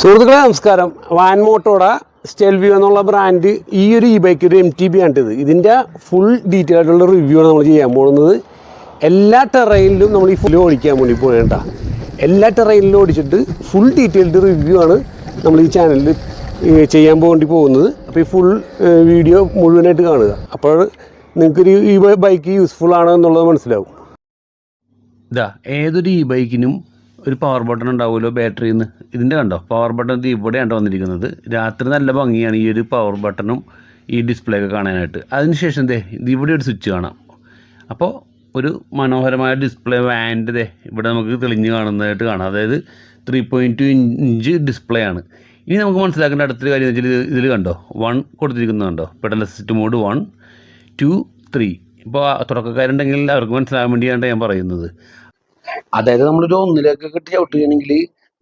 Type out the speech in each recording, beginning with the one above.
സുഹൃത്തുക്കളെ നമസ്കാരം. വാൻ മോട്ടോയുടെ സ്റ്റെൽവ്യൂ എന്നുള്ള ബ്രാൻഡ് ഈ ഒരു ഇ ബൈക്ക് ഒരു എം ടി ബി ആണ് ഇത് ഇതിന്റെ ഫുൾ ഡീറ്റെയിൽ ആയിട്ടുള്ള റിവ്യൂ ആണ് നമ്മൾ ചെയ്യാൻ പോകുന്നത്. എല്ലാ ടെറയിലും നമ്മൾ ഈ ഫുൾ ഓടിക്കാൻ വേണ്ടി പോകേണ്ട എല്ലാ ടെറയിലും ഓടിച്ചിട്ട് ഫുൾ ഡീറ്റെയിൽഡ് റിവ്യൂ ആണ് നമ്മൾ ഈ ചാനലിൽ ചെയ്യാൻ വേണ്ടി പോകുന്നത്. അപ്പോൾ ഈ ഫുൾ വീഡിയോ മുഴുവനായിട്ട് കാണുക. അപ്പോൾ നിങ്ങൾക്കൊരു ഈ ബൈക്ക് യൂസ്ഫുൾ ആണ് എന്നുള്ളത് മനസ്സിലാവും. ഇതാ ഏതൊരു ഇ ബൈക്കിനും ഒരു പവർ ബട്ടൺ ഉണ്ടാവുമല്ലോ ബാറ്ററിയിൽ നിന്ന് ഇതിന്റെ കണ്ടോ? പവർ ബട്ടൺ ഇത് ഇവിടെയാണ് വന്നിരിക്കുന്നത്. രാത്രി നല്ല ഭംഗിയാണ് ഈ ഒരു പവർ ബട്ടണും ഈ ഡിസ്പ്ലേ ഒക്കെ കാണാനായിട്ട്. അതിനുശേഷം ദേ ഇത് ഇവിടെ ഒരു സ്വിച്ച് കാണാം. അപ്പോൾ ഒരു മനോഹരമായ ഡിസ്പ്ലേ വാൻഡ് ദേ ഇവിടെ നമുക്ക് തെളിഞ്ഞ് കാണുന്നതായിട്ട് കാണാം. അതായത് three point two inch display ആണ്. ഇനി നമുക്ക് മനസ്സിലാക്കേണ്ട അടുത്തൊരു കാര്യം എന്ന് വെച്ചാൽ ഇതിൽ കണ്ടോ? വൺ കൊടുത്തിരിക്കുന്നത് കണ്ടോ? System mode one two three ഇപ്പോൾ തുടക്കക്കാരുണ്ടെങ്കിൽ അവർക്ക് മനസ്സിലാകാൻ വേണ്ടിയാണ് ഞാൻ പറയുന്നത്. അതായത് നമ്മളൊരു ഒന്നിലേക്ക് കിട്ടി ഔട്ട് ചവിട്ടുകയാണെങ്കിൽ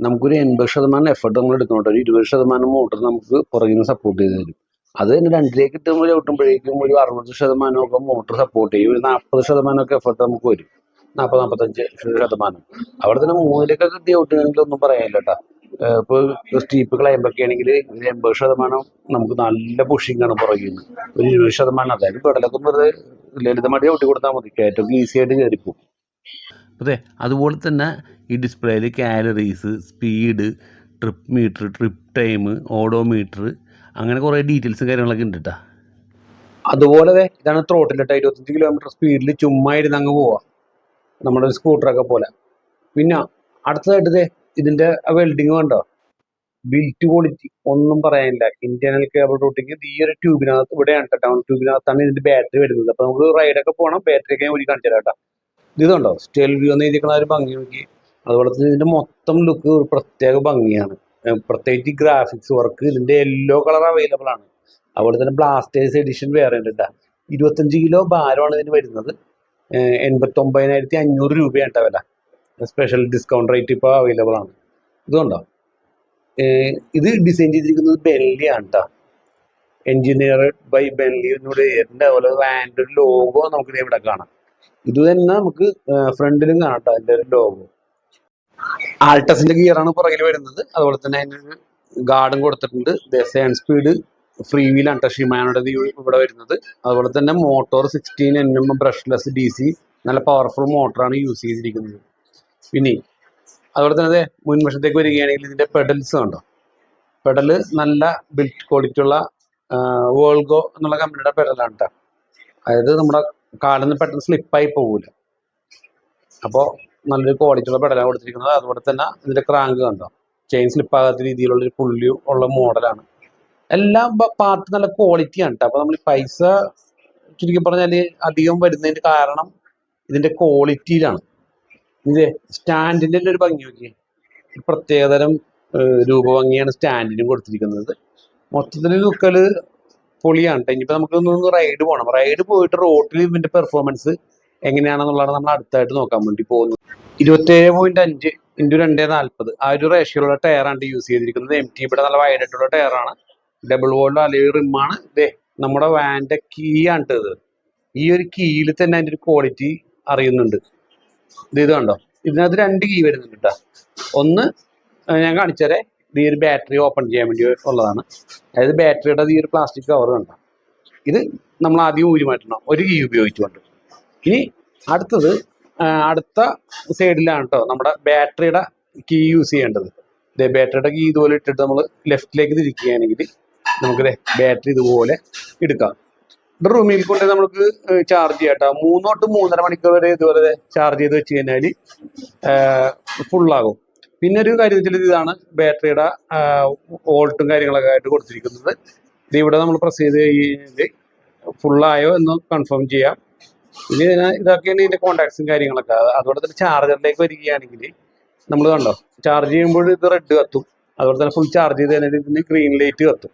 നമുക്കൊരു എൺപത് ശതമാനം എഫർട്ട് നമ്മൾ എടുക്കണം ഒരു ഇരുപത് ശതമാനം മോട്ടർ നമുക്ക് പുറകിൽ നിന്ന് സപ്പോർട്ട് ചെയ്ത് തരും. അത് തന്നെ രണ്ടിലേക്ക് ഇട്ട് നമ്മൾ ചവിട്ടുമ്പോഴേക്കും ഒരു അറുപത് ശതമാനമൊക്കെ മോട്ടർ സപ്പോർട്ട് ചെയ്യും. ഒരു നാൽപ്പത് ശതമാനമൊക്കെ എഫർട്ട് നമുക്ക് വരും. നാൽപ്പത് നാൽപ്പത്തഞ്ച് ശതമാനം. അവിടെ തന്നെ മൂന്നിലേക്ക് ഇട്ട് ചവിട്ടുകയാണെങ്കിൽ ഒന്നും പറയാനില്ല കേട്ടോ. ഇപ്പോൾ സ്റ്റീപ്പ് ക്ലൈമ്പൊക്കെ ആണെങ്കിൽ ഒരു എൺപത് ശതമാനം നമുക്ക് നല്ല പുഷിംഗ് ആണ് പുറകിൽ നിന്ന്. ഒരു ഇരുപത് ശതമാനം അതായത് പെടലൊക്കെ വെറുതെ ലളിതമായിട്ട് ചവിട്ടി കൊടുത്താൽ മതി. ഏറ്റവും ഈസി ആയിട്ട് കയറിപ്പോവും. അതെ അതുപോലെ തന്നെ ഈ ഡിസ്പ്ലേയിൽ calories speed trip meter trip time odometer അങ്ങനെ കുറേ ഡീറ്റെയിൽസും കാര്യങ്ങളൊക്കെ ഉണ്ട് കേട്ടോ അതുപോലെ ഇതാണ് ത്രോട്ടിലിട്ട് ഇരുപത്തഞ്ച് കിലോമീറ്റർ സ്പീഡിൽ ചുമ്മാ ഇരുന്ന് അങ്ങ് പോവാ. നമ്മുടെ സ്കൂട്ടറൊക്കെ പോലെ. പിന്നെ അടുത്തതായിട്ട് ഇതിന്റെ വെൽഡിങ് കണ്ടോ? ബിൽറ്റ് ക്വാളിറ്റി ഒന്നും പറയാനില്ല. ഇന്റേണൽ കേബിൾ റൂട്ടിങ് ഈ ഒരു ട്യൂബിനകത്ത് ഇവിടെയാണ് കേട്ടോ ടൗൺ ട്യൂബിനകത്താണ് ഇതിന്റെ ബാറ്ററി വരുന്നത്. അപ്പൊ നമുക്ക് റൈഡൊക്കെ പോകണം ബാറ്ററി ഒക്കെ ഒരു കാണിച്ചു തരാം കേട്ടോ ഇത് കണ്ടോ സ്റ്റെൽ വ്യൂ എന്ന് എഴുതിക്കണ ഒരു ഭംഗി നോക്കി അതുപോലെ തന്നെ ഇതിന്റെ മൊത്തം ലുക്ക് ഒരു പ്രത്യേക ഭംഗിയാണ്. പ്രത്യേകിച്ച് ഗ്രാഫിക്സ് വർക്ക് ഇതിന്റെ യെല്ലോ കളർ അവൈലബിൾ ആണ്. അതുപോലെ തന്നെ ബ്ലാസ്റ്റേഴ്സ് എഡിഷൻ വേറെ ഉണ്ട് കേട്ടോ ഇരുപത്തഞ്ച് കിലോ ഭാരമാണ് ഇതിന് വരുന്നത്. എൺപത്തി ഒമ്പതിനായിരത്തി അഞ്ഞൂറ് രൂപയാണ് കേട്ടോ വില. സ്പെഷ്യൽ ഡിസ്കൗണ്ട് റേറ്റ് ഇപ്പോൾ അവൈലബിൾ ആണ്. ഇതുകൊണ്ടോ ഇത് ഡിസൈൻ ചെയ്തിരിക്കുന്നത് ബെല്ലിയാണ് കേട്ടോ എൻജിനീയർ ബൈ ബെല്ലി എന്നോട് അതുപോലെ വാന്റെ ലോഗോ നമുക്ക് ഇവിടെ കാണാം. ഇത് തന്നെ നമുക്ക് ഫ്രണ്ടിലും കാണട്ടോ അതിന്റെ ഒരു ലോഗോ ആൾട്ടസിന്റെ ഗിയർ ആണ് പുറകിൽ വരുന്നത്. അതുപോലെ തന്നെ അതിന് ഗാർഡും കൊടുത്തിട്ടുണ്ട്. സെവൻ സ്പീഡ് ഫ്രീ ആണ് ഷിമാനോടെ ഇത് ഇവിടെ വരുന്നത്. അതുപോലെ തന്നെ motor sixteen N M brushless D C നല്ല പവർഫുൾ മോട്ടറാണ് യൂസ് ചെയ്തിരിക്കുന്നത്. പിന്നെ അതുപോലെ തന്നെ മുൻവശത്തേക്ക് വരികയാണെങ്കിൽ ഇതിന്റെ പെഡൽസ് കണ്ടോ? പെഡൽ നല്ല ബിൽറ്റ് ക്വാളിറ്റി ഉള്ള വേൾഗോ എന്നുള്ള കമ്പനിയുടെ പെഡലാണ് കേട്ടോ അതായത് നമ്മുടെ കാലിൽ നിന്ന് പെട്ടെന്ന് സ്ലിപ്പായി പോകില്ല അപ്പോൾ നല്ലൊരു ക്വാളിറ്റി ഉള്ള പെടലാണ് കൊടുത്തിരിക്കുന്നത്. അതുപോലെ തന്നെ ഇതിന്റെ ക്രാങ്ക് കണ്ടോ? ചെയിൻ സ്ലിപ്പാകാത്ത രീതിയിലുള്ള ഒരു പുള്ളി ഉള്ള മോഡലാണ് എല്ലാം പാർട്ട് നല്ല ക്വാളിറ്റിയാണ് കേട്ടോ അപ്പോൾ നമ്മൾ പൈസ ചുരുക്കി പറഞ്ഞാൽ അധികം വരുന്നതിന്റെ കാരണം ഇതിന്റെ ക്വാളിറ്റിയിലാണ് ഇത് സ്റ്റാൻഡിന്റെ ഒരു ഭംഗി നോക്കിയേ. പ്രത്യേകതരം രൂപഭംഗിയാണ് സ്റ്റാൻഡിനും കൊടുത്തിരിക്കുന്നത്. മൊത്തത്തിൽ ലുക്കൽ പൊളിയാണ് കേട്ടോ ഇനിയിപ്പോൾ നമുക്ക് റൈഡ് പോകണം റൈഡ് പോയിട്ട് റോട്ടിൽ ഇതിന്റെ പെർഫോമൻസ് എങ്ങനെയാണെന്നുള്ളതാണ് നമ്മൾ അടുത്തായിട്ട് നോക്കാൻ വേണ്ടി പോകുന്നത്. ഇരുപത്തേഴ് പോയിന്റ് അഞ്ച് ഇന്റു രണ്ടേ നാൽപ്പത് ആ ഒരു റേഷ്യോയുള്ള ടയറാണ് യൂസ് ചെയ്തിരിക്കുന്നത്. എം ടി ഇവിടെ നല്ല വൈഡായിട്ടുള്ള ടയറാണ് ഡബിൾ വോൾഡ് അല്ലെങ്കിൽ റിമാണ് ഇതേ നമ്മുടെ വാന്റെ കീ ആണ് ഇത്. ഈ ഒരു കീയിൽ തന്നെ അതിന്റെ ഒരു ക്വാളിറ്റി അറിയുന്നുണ്ട്. ഇത് ഇത് കണ്ടോ? ഇതിനകത്ത് രണ്ട് കീ വരുന്നുണ്ട് കേട്ടോ ഒന്ന് ഞാൻ കാണിച്ചതരേ. ഇത് ഈ ഒരു ബാറ്ററി ഓപ്പൺ ചെയ്യാൻ വേണ്ടി ഉള്ളതാണ്. അതായത് ബാറ്ററിയുടെ ഈ ഒരു പ്ലാസ്റ്റിക് കവർ കണ്ടോ? ഇത് നമ്മൾ ആദ്യം ഊരി മാറ്റണം ഒരു കീ ഉപയോഗിച്ചുകൊണ്ട്. ഇനി അടുത്തത് അടുത്ത സൈഡിലാണ് കേട്ടോ നമ്മുടെ ബാറ്ററിയുടെ കീ യൂസ് ചെയ്യേണ്ടത്. ഇതേ ബാറ്ററിയുടെ കീ ഇതുപോലെ ഇട്ടിട്ട് നമ്മൾ ലെഫ്റ്റിലേക്ക് തിരിക്കുകയാണെങ്കിൽ നമുക്ക് ബാറ്ററി ഇതുപോലെ എടുക്കാം. ഇവിടെ റൂമിൽ കൊണ്ട് നമുക്ക് ചാർജ് ചെയ്യാം കേട്ടോ മൂന്നോട്ട് മൂന്നര മണിക്കൂർ വരെ ഇതുപോലെ ചാർജ് ചെയ്ത് വെച്ച് കഴിഞ്ഞാൽ ഫുള്ളാകും പിന്നെ ഒരു കാര്യം വെച്ചാൽ ഇതാണ് ബാറ്ററിയുടെ വോൾട്ടും കാര്യങ്ങളൊക്കെ ആയിട്ട് കൊടുത്തിരിക്കുന്നത്. ഇത് ഇവിടെ നമ്മൾ പ്രസ് ചെയ്ത് കഴിഞ്ഞാൽ ഫുള്ളായോ എന്ന് കൺഫേം ചെയ്യാം. ഇനി ഇതിന് ഇതൊക്കെയാണ് ഇതിന്റെ കോണ്ടാക്ട്സും കാര്യങ്ങളൊക്കെ. അത് അതുപോലെ തന്നെ ചാർജറിലേക്ക് വരികയാണെങ്കിൽ നമ്മൾ കണ്ടോ ചാർജ് ചെയ്യുമ്പോൾ ഇത് റെഡ് കത്തും. അതുപോലെ തന്നെ ഫുൾ ചാർജ് ചെയ്ത് കഴിഞ്ഞാൽ ഇതിന് ഗ്രീൻ ലൈറ്റ് കത്തും.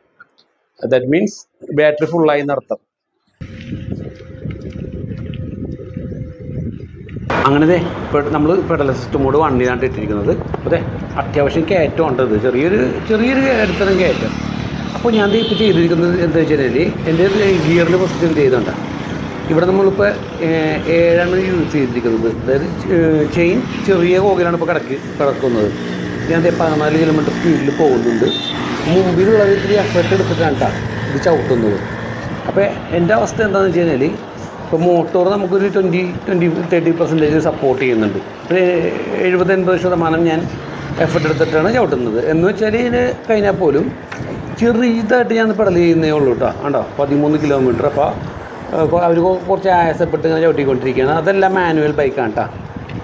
ദാറ്റ് മീൻസ് ബാറ്ററി ഫുള്ളായി എന്നർത്ഥം അങ്ങനെ നമ്മൾ പെഡൽ സിസ്റ്റം കൂടെ വണ്ടിയിലാണ് ഇട്ടിരിക്കുന്നത്. അതെ അത്യാവശ്യം കയറ്റം ഉണ്ട് ചെറിയൊരു ചെറിയൊരു ഇടത്തരം കയറ്റം. അപ്പോൾ ഞാൻ ഇപ്പോൾ ചെയ്തിരിക്കുന്നത് എന്താ വെച്ച് കഴിഞ്ഞാൽ എന്റെ ഗിയറിൽ പൊസിഷൻ ചെയ്തുകൊണ്ട് ഇവിടെ നമ്മളിപ്പോൾ ഏഴാണ് യൂസ് ചെയ്തിരിക്കുന്നത്. അതായത് ചെയിൻ ചെറിയ കോകിലാണ് ഇപ്പോൾ കിടക്കി കിടക്കുന്നത്. ഞാൻ പതിനാല് കിലോമീറ്റർ സ്പീഡിൽ പോകുന്നുണ്ട്. മുമ്പിലുള്ളത് ഇത്തിരി എഫർട്ട് എടുത്തിട്ടാണ് ഇത് ചവിട്ടുന്നത്. അപ്പോൾ എന്റെ അവസ്ഥ എന്താണെന്ന് വെച്ച് കഴിഞ്ഞാൽ ഇപ്പോൾ മോട്ടോർ നമുക്കൊരു twenty twenty thirty percentage support ചെയ്യുന്നുണ്ട്. ഒരു എഴുപത്തൊൻപത് ശതമാനം ഞാൻ എഫർട്ട് എടുത്തിട്ടാണ് ചവിട്ടുന്നത്. എന്ന് വെച്ചാൽ ഇതിന് കഴിഞ്ഞാൽ പോലും ചെറുതായിട്ട് ഞാൻ പെടൽ ചെയ്യുന്നേ ഉള്ളൂ കേട്ടോ കണ്ടോ? പതിമൂന്ന് കിലോമീറ്റർ അപ്പോൾ അവർ കുറച്ച് ആയാസപ്പെട്ട് ഇങ്ങനെ ചവിട്ടിക്കൊണ്ടിരിക്കുകയാണ്. അതെല്ലാം മാനുവൽ ബൈക്കാണ് കേട്ടോ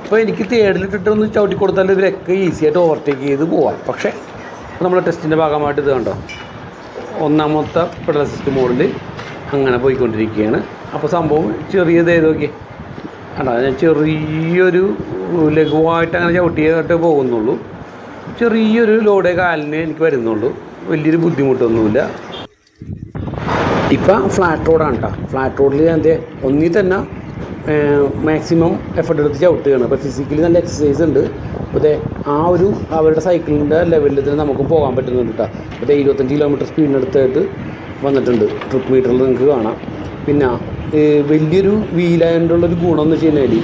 അപ്പോൾ എനിക്ക് തേടിലിട്ടിട്ട് ഒന്ന് ചവിട്ടി കൊടുത്താൽ ഇവരൊക്കെ ഈസിയായിട്ട് ഓവർടേക്ക് ചെയ്ത് പോവാം. പക്ഷേ നമ്മൾ ടെസ്റ്റിന്റെ ഭാഗമായിട്ട് ഇത് കണ്ടോ? ഒന്നാമത്തെ പെഡൽ സിസ്റ്റം മോഡിൽ അങ്ങനെ പോയിക്കൊണ്ടിരിക്കുകയാണ്. അപ്പോൾ സംഭവം ചെറിയത് ഏതൊക്കെ അല്ല ഞാൻ ചെറിയൊരു ലഘുവായിട്ട് അങ്ങനെ ചവിട്ടിയായിട്ട് പോകുന്നുള്ളൂ. ചെറിയൊരു ലോഡേ കാലിന് എനിക്ക് വരുന്നുള്ളൂ. വലിയൊരു ബുദ്ധിമുട്ടൊന്നുമില്ല. ഇപ്പം ഫ്ലാറ്റ് റോഡാണ് കേട്ടോ ഫ്ലാറ്റ് റോഡിൽ ഞാൻ ദേ ഒന്നിൽ തന്നെ മാക്സിമം എഫർട്ട് എടുത്ത് ചവിട്ടുകയാണ്. അപ്പോൾ ഫിസിക്കലി നല്ല എക്സസൈസ് ഉണ്ട്. ദേ ആ ഒരു അവരുടെ സൈക്കിളിന്റെ ലെവലിൽ തന്നെ നമുക്ക് പോകാൻ പറ്റുന്നുണ്ട് കേട്ടോ അപ്പോൾ ഇരുപത്തഞ്ച് കിലോമീറ്റർ സ്പീഡിനടുത്തായിട്ട് വന്നിട്ടുണ്ട്. ട്രിപ്പ് മീറ്ററിൽ നിങ്ങൾക്ക് കാണാം. പിന്നെ വലിയൊരു വീലായതുകൊണ്ടുള്ളൊരു ഗുണം എന്ന് വെച്ച് കഴിഞ്ഞാൽ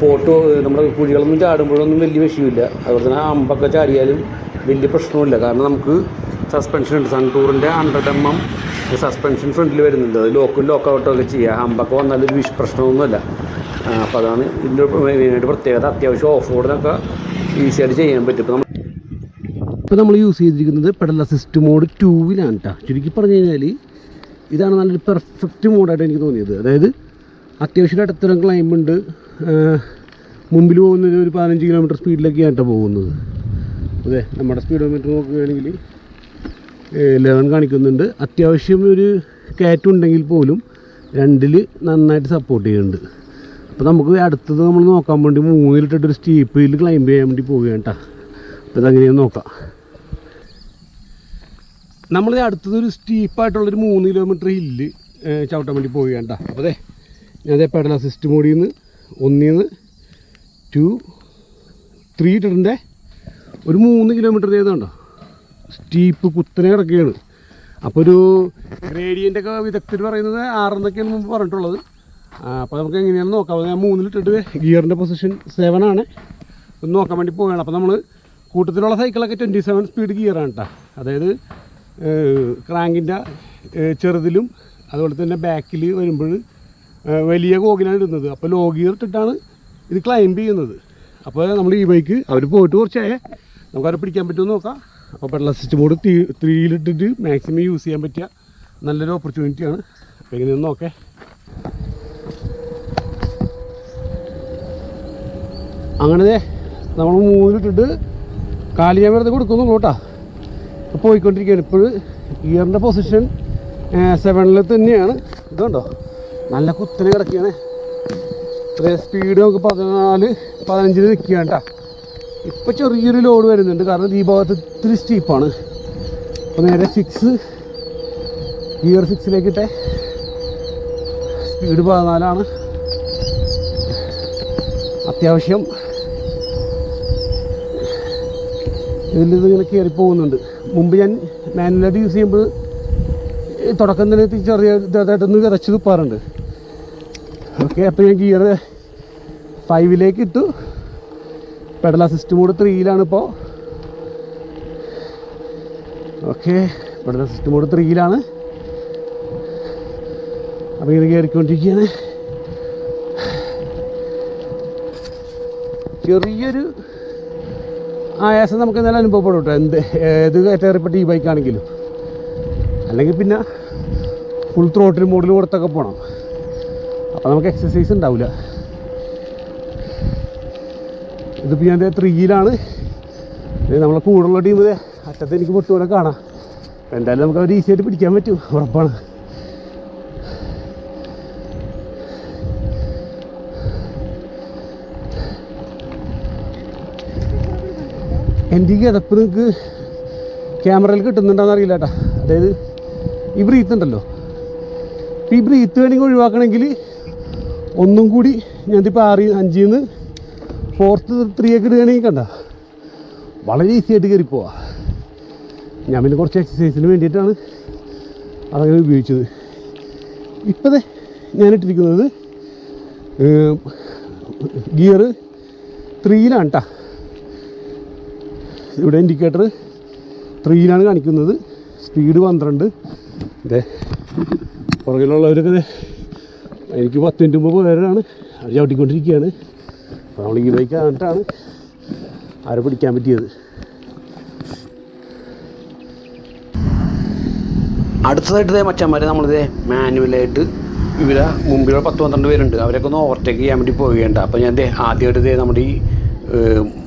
ഫോട്ടോ നമ്മുടെ കുഴികളൊന്നും ചാടുമ്പോഴൊന്നും വലിയ വിഷയമില്ല. അതുപോലെ തന്നെ അമ്പൊക്കെ ചാടിയാലും വലിയ പ്രശ്നമില്ല കാരണം നമുക്ക് സസ്പെൻഷൻ ഉണ്ട്. സൺടൂറിന്റെ ഹൺഡ്രഡ് എം എം സസ്പെൻഷൻ ഫ്രണ്ടിൽ വരുന്നുണ്ട് അത് ലോക്കും ലോക്കൗട്ടൊക്കെ ചെയ്യുക അമ്പൊക്കെ വന്നാലൊരു ഒരു വിഷ പ്രശ്നമൊന്നുമില്ല. അപ്പോൾ അതാണ് ഇതിന്റെ മെയിനായിട്ട് പ്രത്യേകത. അത്യാവശ്യം ഓഫ് റോഡിനൊക്കെ ഈസിയായിട്ട് ചെയ്യാൻ പറ്റും. ഇപ്പോൾ നമ്മൾ യൂസ് ചെയ്തിരിക്കുന്നത് പെഡൽ അസിസ്റ്റ് മോഡ് ടൂവിലാണ് കേട്ടോ ചുരുക്കി പറഞ്ഞു കഴിഞ്ഞാൽ ഇതാണ് നല്ലൊരു പെർഫെക്റ്റ് മോഡായിട്ട് എനിക്ക് തോന്നിയത്. അതായത് അത്യാവശ്യം ഇടത്തരം ക്ലൈംബ് ഉണ്ട്. മുമ്പിൽ പോകുന്നത് ഒരു പതിനഞ്ച് കിലോമീറ്റർ സ്പീഡിലൊക്കെയാണ് കേട്ടോ പോകുന്നത്. അതെ നമ്മുടെ സ്പീഡോമീറ്റർ നോക്കുകയാണെങ്കിൽ ലെവൻ കാണിക്കുന്നുണ്ട്. അത്യാവശ്യം ഒരു കാറ്റ് ഉണ്ടെങ്കിൽ പോലും രണ്ടിൽ നന്നായിട്ട് സപ്പോർട്ട് ചെയ്യുന്നുണ്ട്. അപ്പോൾ നമുക്ക് അടുത്തത് നമ്മൾ നോക്കാൻ വേണ്ടി മൂന്നിലിട്ടിട്ടൊരു സ്റ്റീപ്പിൽ ക്ലൈംബ് ചെയ്യാൻ വേണ്ടി പോവുകയാണ് കേട്ടോ അപ്പോൾ ഇതെങ്ങനെയാണെന്ന് നോക്കാം. നമ്മൾ അടുത്തതൊരു സ്റ്റീപ്പായിട്ടുള്ളൊരു മൂന്ന് കിലോമീറ്റർ ഹില്ല് ചവിട്ടാൻ വേണ്ടി പോവുകയാണ് കേട്ടോ അപ്പോൾ അതെ ഞാൻ അതേ പെഡൽ അസിസ്റ്റ് മോഡിൽ നിന്ന് ഒന്നിൽ നിന്ന് ടു ത്രീ ഇട്ടിട്ടുണ്ട്. ഒരു മൂന്ന് കിലോമീറ്റർ ചെയ്തുണ്ടോ സ്റ്റീപ്പ് കുത്തനെ കിടക്കുകയാണ്. അപ്പോൾ ഒരു ഗ്രേഡിയന്റൊക്കെ വിദഗ്ധർ പറയുന്നത് ആറെന്നൊക്കെയാണ് മുമ്പ് പറഞ്ഞിട്ടുള്ളത്. അപ്പോൾ നമുക്ക് എങ്ങനെയാണെന്ന് നോക്കാം. ഞാൻ മൂന്നിലിട്ടിട്ട് ഗിയറിന്റെ പൊസിഷൻ സെവൻ ആണ്. ഒന്ന് നോക്കാൻ വേണ്ടി പോവുകയാണ്. അപ്പോൾ നമ്മൾ കൂട്ടത്തിലുള്ള സൈക്കിളൊക്കെ ട്വന്റി സെവൻ സ്പീഡ് ഗിയറാണ് കേട്ടോ അതായത് ക്രാങ്കിന്റെ ചെറുതിലും അതുപോലെ തന്നെ ബാക്കിൽ വരുമ്പോൾ വലിയ കോകിലാണ് ഇടുന്നത്. അപ്പോൾ ലോ ഗിയർ ഇട്ടിട്ടാണ് ഇത് ക്ലൈംബ് ചെയ്യുന്നത്. അപ്പോൾ നമ്മൾ ഈ ബൈക്ക് അവർ പോയിട്ട് കുറച്ചായേ നമുക്കവരെ പിടിക്കാൻ പറ്റുമെന്ന് നോക്കാം. അപ്പോൾ വെള്ള സ്വിച്ച് ബോർഡ് ത്രീ ത്രീയിലിട്ടിട്ട് മാക്സിമം യൂസ് ചെയ്യാൻ പറ്റിയ നല്ലൊരു ഓപ്പർച്യൂണിറ്റിയാണ് അപ്പോൾ എങ്ങനെയൊന്ന് നോക്കേ. അങ്ങനെ നമ്മൾ മൂന്നിലിട്ടിട്ട് കാൽ ഞാൻ വെറുതെ കൊടുക്കുന്നു കേട്ടോ. പോയിക്കൊണ്ടിരിക്കുകയാണ്. ഇപ്പോഴും ഗിയറിന്റെ പൊസിഷൻ സെവനിൽ തന്നെയാണ്. ഇതുണ്ടോ? നല്ല കുത്തനെ കിടക്കുകയാണ്. സ്പീഡ് നമുക്ക് പതിനാല് പതിനഞ്ചിന് നിൽക്കുകയാണ് കേട്ടോ ഇപ്പോൾ ചെറിയൊരു ലോഡ് വരുന്നുണ്ട്. കാരണം ഈ ഭാഗത്ത് ഇത്തിരി സ്റ്റീപ്പാണ് അപ്പോൾ നേരെ സിക്സ് ഗിയർ സിക്സിലേക്ക് ഇട്ടേ സ്പീഡ് പതിനാലാണ്. അത്യാവശ്യം ഇതിൽ ഇതിങ്ങനെ കയറി പോകുന്നുണ്ട്. മുമ്പ് ഞാൻ മാനുവലായിട്ട് യൂസ് ചെയ്യുമ്പോൾ തുടക്കം തന്നെ ചെറിയ ഇതായിട്ടൊന്ന് വിറച്ച് തുപ്പാറുണ്ട്. ഓക്കെ അപ്പോൾ ഞാൻ ഗിയർ ഫൈവിലേക്ക് ഇട്ടു. പെഡൽ അസിസ്റ്റ് മോഡ് ത്രീയിലാണ് ഇപ്പോൾ ഓക്കെ പെഡൽ അസിസ്റ്റ് മോഡ് ത്രീയിലാണ് അപ്പോൾ ഇങ്ങനെ കയറിക്കൊണ്ടിരിക്കുകയാണ്. ചെറിയൊരു ആയാസം നമുക്ക് എന്തായാലും അനുഭവപ്പെടും കേട്ടോ എന്ത് ഏത് കയറ്റേറിയപ്പെട്ട ഈ ബൈക്കാണെങ്കിലും അല്ലെങ്കിൽ പിന്നെ ഫുൾ ത്രോട്ടിൽ മോഡിൽ കൊടുത്തൊക്കെ പോകണം അപ്പോൾ നമുക്ക് എക്സസൈസ് ഉണ്ടാവില്ല ഇതിപ്പോൾ ഞാൻ ത്രീയിലാണ് നമ്മളെ കൂടുള്ള ടീം അറ്റത്ത് എനിക്ക് പൊട്ടുപോലെ കാണാം. എന്തായാലും നമുക്ക് അവർ ഈസി ആയിട്ട് പിടിക്കാൻ പറ്റും. ഉറപ്പാണ്. എന്റെ ഈ കിതപ്പ് നിങ്ങൾക്ക് ക്യാമറയിൽ കിട്ടുന്നുണ്ടോയെന്ന് അറിയില്ല കേട്ടോ അതായത് ഈ ബ്രീത്ത് ഉണ്ടല്ലോ. ഈ ബ്രീത്ത് വേണമെങ്കിൽ ഒഴിവാക്കണമെങ്കിൽ ഒന്നും കൂടി ഞാനിപ്പോൾ ആറ് അഞ്ചിൽ നിന്ന് ഫോർത്ത് ത്രീ ഒക്കെ ഇടുകയാണെങ്കിൽ കണ്ട. വളരെ ഈസി ആയിട്ട് കയറി പോവാ. ഞാൻ പിന്നെ കുറച്ച് എക്സസൈസിന് വേണ്ടിയിട്ടാണ് അതങ്ങനെ ഉപയോഗിച്ചത്. ഇപ്പോഴേ ഞാനിട്ടിരിക്കുന്നത് ഗിയർ ത്രീയിലാണ് കേട്ടോ ഇവിടെ ഇൻഡിക്കേറ്റർ ത്രീയിലാണ് കാണിക്കുന്നത്. സ്പീഡ് പന്ത്രണ്ട്. അതെ പുറകിലുള്ളവരൊക്കെ എനിക്ക് പത്ത് മിനിറ്റ് മുമ്പ് പോയവരാണ്. അവർ ചവിട്ടിക്കൊണ്ടിരിക്കുകയാണ്. അപ്പോൾ നമ്മൾ ഈ ബൈക്ക് കണ്ടിട്ടാണ് ആരെ പിടിക്കാൻ പറ്റിയത്. അടുത്തതായിട്ട് ദേ മച്ചന്മാർ നമ്മളിതേ മാനുവലായിട്ട് ഇവരെ മുമ്പിലുള്ള പത്ത് പന്ത്രണ്ട് പേരുണ്ട്. അവരൊക്കെ ഒന്ന് ഓവർടേക്ക് ചെയ്യാൻ വേണ്ടി പോവുകയുണ്ട് അപ്പോൾ ഞാൻ ആദ്യമായിട്ട് ഇതേ നമ്മുടെ ഈ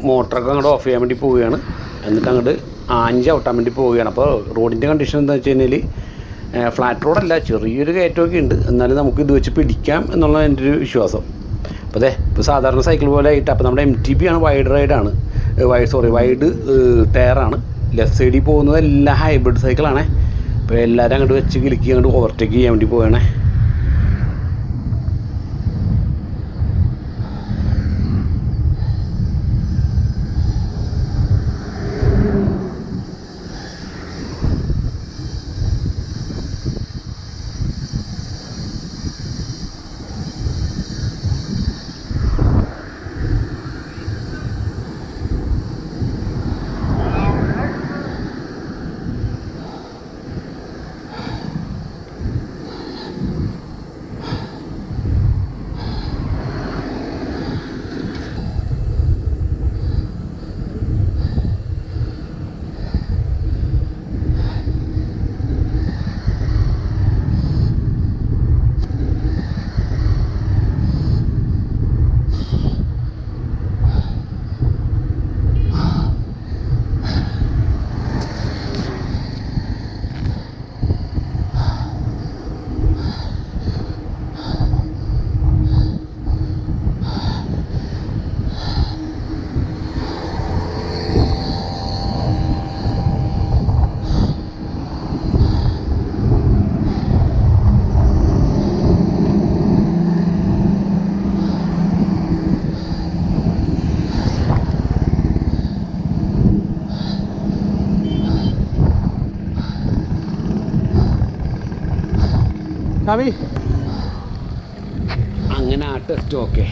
മോട്ടറൊക്കെ അങ്ങോട്ട് ഓഫ് ചെയ്യാൻ വേണ്ടി പോവുകയാണ്. എന്നിട്ട് അങ്ങോട്ട് ആഞ്ച് ഔട്ടാൻ വേണ്ടി പോവുകയാണ്. അപ്പോൾ റോഡിന്റെ കണ്ടീഷൻ എന്താ വെച്ച് കഴിഞ്ഞാൽ ഫ്ലാറ്റ് റോഡല്ല ചെറിയൊരു കയറ്റമൊക്കെ ഉണ്ട്. എന്നാലും നമുക്ക് ഇത് വെച്ച് പിടിക്കാം എന്നുള്ള എന്റെ ഒരു വിശ്വാസം. അപ്പോൾ അതെ ഇപ്പോൾ സാധാരണ സൈക്കിൾ പോലെ ആയിട്ട് അപ്പോൾ നമ്മുടെ എം ടി ബി ആണ് വൈഡ് റൈഡാണ് വൈ സോറി വൈഡ് ടയറാണ് ലെഫ്റ്റ് സൈഡിൽ പോകുന്നത് എല്ലാ ഹൈബ്രിഡ് സൈക്കിളാണേ അപ്പോൾ എല്ലാവരും അങ്ങോട്ട് വെച്ച് കിലുക്കി അങ്ങോട്ട് ഓവർടേക്ക് ചെയ്യാൻ വേണ്ടി പോവുകയാണേ. കവി? അങ്ങനെ ആ ടെസ്റ്റ് ഓക്കെ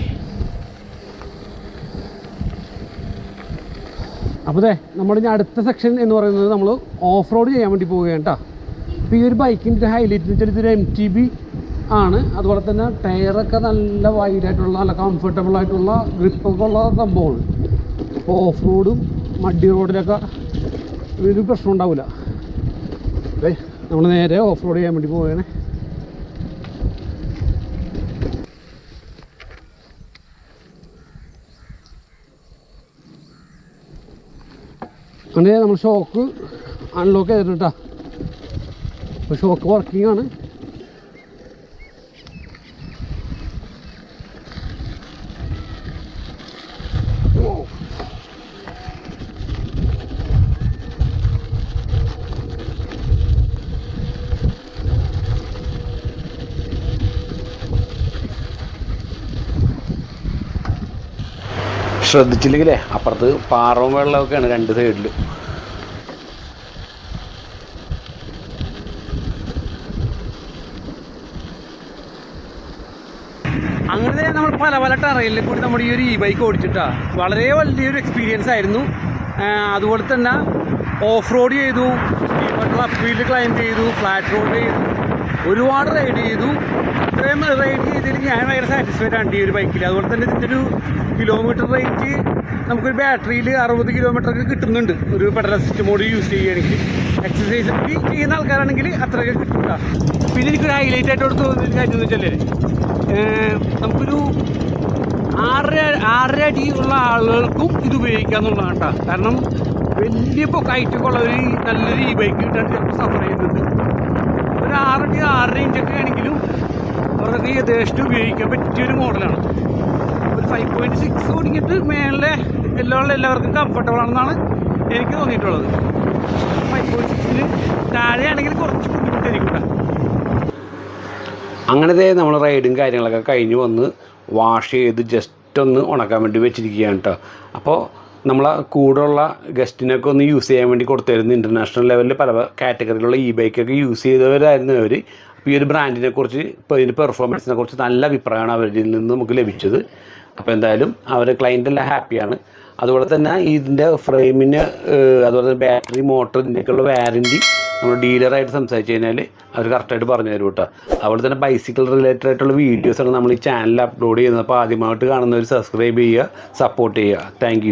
അപ്പോൾ അതെ നമ്മുടെ ഇനി അടുത്ത സെക്ഷൻ എന്ന് പറയുന്നത് നമ്മൾ ഓഫ് റോഡ് ചെയ്യാൻ വേണ്ടി പോവുകയാണ് കേട്ടോ അപ്പോൾ ഈ ഒരു ബൈക്കിന്റെ ഹൈലൈറ്റ് എന്ന് വെച്ചാൽ എം ടി ബി ആണ്. അതുപോലെ തന്നെ ടയറൊക്കെ നല്ല വൈഡായിട്ടുള്ള നല്ല കംഫർട്ടബിൾ ആയിട്ടുള്ള ഗ്രിപ്പൊക്കെ ഉള്ള സംഭവമാണ്. അപ്പോൾ ഓഫ് റോഡും മഡി റോഡിലൊക്കെ ഒരു പ്രശ്നം ഉണ്ടാവില്ല നമ്മൾ നേരെ ഓഫ് റോഡ് ചെയ്യാൻ വേണ്ടി പോവുകയാണ്. അങ്ങനെ നമ്മൾ ഷോക്ക് അൺലോക്ക് ചെയ്തിട്ടാ ഷോക്ക് വർക്കിംഗ് ആണ്. ശ്രദ്ധിച്ചില്ലെങ്കിലേ അപ്പുറത്ത് പാറവും വെള്ളമൊക്കെയാണ് രണ്ട് സൈഡിൽ അങ്ങനെ നമ്മൾ പല പല ടറയിലും കൂടി നമ്മുടെ ഈ ഒരു ഇ ബൈക്ക് ഓടിച്ചിട്ടാ. വളരെ വലിയൊരു എക്സ്പീരിയൻസ് ആയിരുന്നു. അതുപോലെ തന്നെ ഓഫ് റോഡ് ചെയ്തു അപ്പീൽ ക്ലൈംബ് ചെയ്തു ഫ്ലാറ്റ് റോഡ് ചെയ്തു ഒരുപാട് റൈഡ് ചെയ്തു. ഇത്രയും റൈഡ് ചെയ്തതിൽ ഞാൻ ഭയങ്കര സാറ്റിസ്ഫൈഡ് ആണ് ഈ ഒരു ബൈക്കിൽ അതുപോലെ തന്നെ ഇതിന്റെ ഒരു കിലോമീറ്റർ റേഞ്ച് നമുക്കൊരു ബാറ്ററിയിൽ അറുപത് കിലോമീറ്റർ ഒക്കെ കിട്ടുന്നുണ്ട്. ഒരു പെഡൽ സിസ്റ്റം മോഡ് യൂസ് ചെയ്യുകയാണെങ്കിൽ. എക്സസൈസ് ചെയ്യുന്ന ആൾക്കാരാണെങ്കിൽ അത്രയൊക്കെ കിട്ടില്ല പിന്നെ എനിക്കൊരു ഹൈലൈറ്റ് ആയിട്ട് തോന്നുന്ന കാര്യം എന്ന് വെച്ചാൽ നമുക്കൊരു ആറര ആറര അടി ഉള്ള ആളുകൾക്കും ഇത് ഉപയോഗിക്കാം എന്നുള്ളതാണ് കേട്ടോ കാരണം വലിയ പൊക്കായിട്ടൊക്കെ ഉള്ളവർ ഒരു നല്ലൊരു ഈ ബൈക്ക് കിട്ടാൻ ചിലപ്പോൾ സഫർ ചെയ്യുന്നുണ്ട്. ഒരു ആറടി ആറര ഇഞ്ചൊക്കെ ആണെങ്കിലും അവർക്ക് യഥേഷ്ടം ഉപയോഗിക്കാൻ പറ്റിയൊരു മോഡലാണ്. ഒരു ഫൈവ് പോയിന്റ് സിക്സ് ഓടിക്കിട്ട് മേളിലെ എല്ലാം എല്ലാവർക്കും കംഫർട്ടബിൾ ആണെന്നാണ് എനിക്ക് തോന്നിയിട്ടുള്ളത്. ഫൈവ് പോയിന്റ് സിക്സിന് താഴെയാണെങ്കിൽ കുറച്ച് ബുദ്ധിമുട്ടായിരിക്കും അങ്ങനത്തെ നമ്മൾ റൈഡും കാര്യങ്ങളൊക്കെ കഴിഞ്ഞ് വന്ന് വാഷ് ചെയ്ത് ജസ്റ്റ് ഒന്ന് ഉണക്കാൻ വേണ്ടി വെച്ചിരിക്കുകയാണ് കേട്ടോ അപ്പോൾ നമ്മളെ കൂടെയുള്ള ഗസ്റ്റിനൊക്കെ ഒന്ന് യൂസ് ചെയ്യാൻ വേണ്ടി കൊടുത്തായിരുന്നു ഇന്റർനാഷണൽ ലെവലിൽ പല കാറ്റഗറിയിലുള്ള ഇ ബൈക്കൊക്കെ യൂസ് ചെയ്തവരായിരുന്നു അവർ ഈ ഒരു ബ്രാൻഡിനെ കുറിച്ച് ഇപ്പോൾ ഇതിന്റെ പെർഫോമൻസിനെ കുറിച്ച് നല്ല അഭിപ്രായമാണ് അവരിൽ നിന്ന് നമുക്ക് ലഭിച്ചത്. അപ്പോൾ എന്തായാലും അവർ ക്ലയന്റ് എല്ലാം ഹാപ്പിയാണ് അതുപോലെ തന്നെ ഇതിന്റെ ഫ്രെയിമിന് അതുപോലെ തന്നെ ബാറ്ററി മോട്ടർ ഇതിന്റെയൊക്കെയുള്ള വാറന്റി നമ്മൾ ഡീലറായിട്ട് സംസാരിച്ച് കഴിഞ്ഞാൽ അവർ കറക്റ്റായിട്ട് പറഞ്ഞു തരും കേട്ടോ. അതുപോലെ തന്നെ ബൈസിക്കിൾ റിലേറ്റഡ് ആയിട്ടുള്ള വീഡിയോസാണ് നമ്മൾ ഈ ചാനലിൽ അപ്ലോഡ് ചെയ്യുന്നത്. അപ്പോൾ ആദ്യമായിട്ട് കാണുന്നവർ സബ്സ്ക്രൈബ് ചെയ്യുക സപ്പോർട്ട് ചെയ്യുക. താങ്ക്